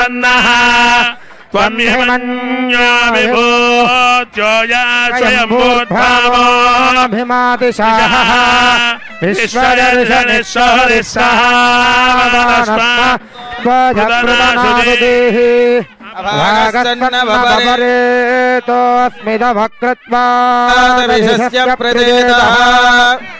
तत्त्वन्नः त्वम्यमन्यो विभूत्योया स्वयम्भूद्भावो स्वयम्भूर्भावोऽभिमातिशाः विश्वदर्शनिस्वरिस्सहास्मदेः भागस्तन्नवरेतोऽस्मिदभकृत्वा विशस्य प्रदेतः तन्तामन्योत्तदुज्जिहीलाहोस्वादनः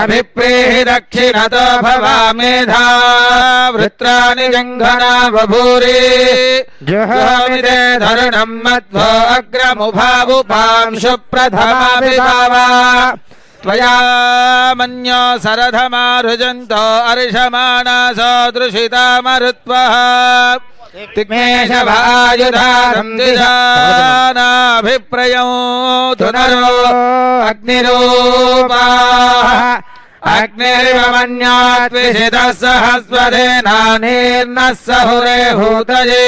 अभिप्रेहि दक्षिणतो भवामेधा वृत्राणि जङ्घना बभूरि जुहामिदे धरुणम् मध्वो अग्रमुभावुपांशु प्रथमाभिभावा त्वया मन्यो सरधमारुजन्तो अर्षमाणा सदृशिता मरुत्वः तिग्मेशभायुधारम् दिशानाभिप्रयौ धुनरो अग्निरूपाः अग्निरिव मन्यात्विषितः सहस्वरेणानीर्नः सहुरे हूतये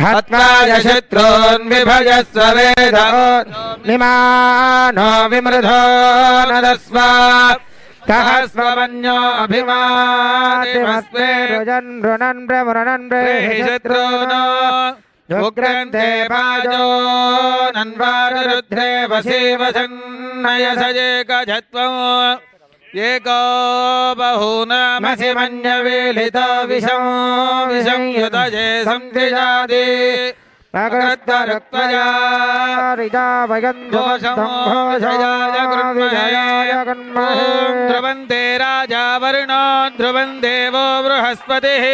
हत्वा शत्रून् विभजस्व निमानो विमृधो कः स्वमन्यो अभिमानिमस्मे रुजन् रुणन् प्रमुरणन् शत्रूनो उग्रन्थे पाजो नन्वारुरुद्रे वसे वसन्नयसजेकजत्वम् एको बहूनामसि मन्यवेलितो विषं ध्रुवन्ते राजा वरुणो ध्रुवन् देवो बृहस्पतिः।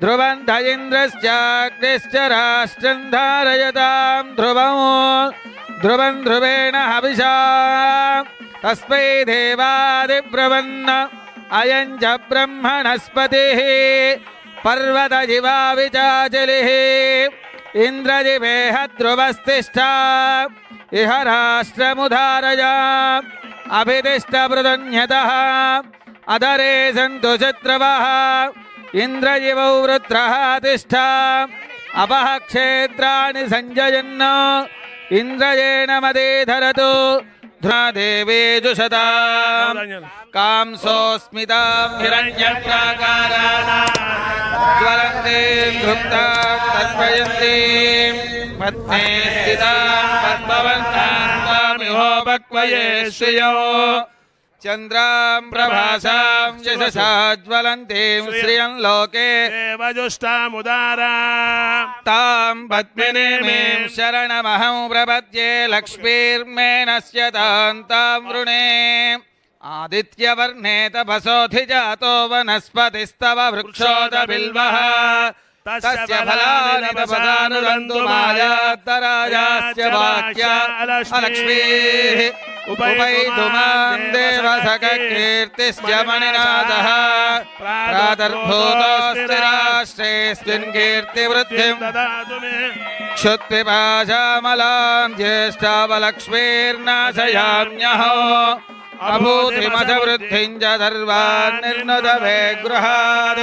ध्रुवन्त इन्द्रश्चाग्निश्च राष्ट्रम् धारयताम् ध्रुवम् ध्रुवम् ध्रुवेण हविषा। तस्मै देवादिब्रवन्न अयम् च ब्रह्मणस्पतिः। पर्वतजिवा विचाचलिः ఇంద్రజివేహ ధ్రువస్థిష్ట ఇహ రాష్ట్రముధారయ అభిదిష్ట మృదన్యత అదరే సంతు శత్రవ ఇంద్రజివౌ వృత్ర తిష్ట అపహ క్షేత్రాన్ని సంజయన్న ఇంద్రయేణ మదే ధరతు जुषता कांसोऽस्मितां हिरण्यप्राकाराः ज्वलन्ते धृप्ता तर्पयन्तीं पद्मे स्थितां पद्मवन्तां स्वामिहोपक्वये श्रियो चन्द्रां प्रभासां यशसा ज्वलन्तीं श्रियं लोके। देवजुष्टामुदारा तां पद्मिनीमीं शरणमहं प्रपद्ये लक्ष्मीर्मेणस्य तां तां वृणे आदित्यवर्णे तपसोऽधिजातो वनस्पतिस्तव वृक्षोदबिल्वः। तस्य फलानि तपसानुरन्तु मायात्तराजास्य वाक्या अलक्ष्मीः उपैतुमां देवसखकीर्तिश्च मणिनाथः प्रातर्भूतोऽस्ति राष्ट्रेऽस्मिन् कीर्तिवृद्धिम् ददातु मे। क्षुत्पिपाशामलां ज्येष्ठावलक्ष्मीर्नाशयाम्यहो। अभूतिमथवृद्धिम् च सर्वान् निर्नुत मे गृहात्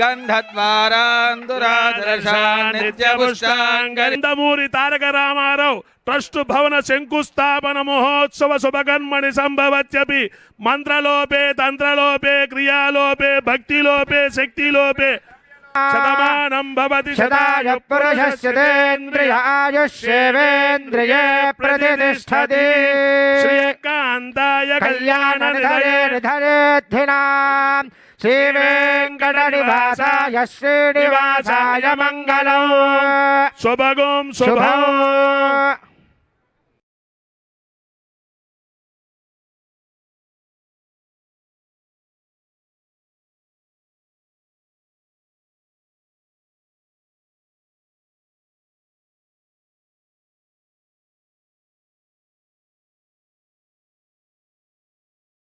गन्धद्वारान्दुरादर्शान् नित्यपुष्टाङ्गरि గంధమూరి తారక రామారావు ట్రస్ట్ భవన శంకుస్థాపన మహోత్సవ శుభకర్మణి సంభవత్యపి మంత్రలోపే తంత్రలోపే క్రియాలోపే భక్తిలోపే శక్తిలోపే शतमानम् भवति शताय पुरुषस्य तेन्द्रियायुष्येवेन्द्रिये प्रतिष्ठति श्रीकान्ताय कल्याणनिधरे निधरेद्धिनाम् श्रीवेङ्कटनिवासाय श्रीनिवासाय मङ्गलौ शुभगुं शुभौ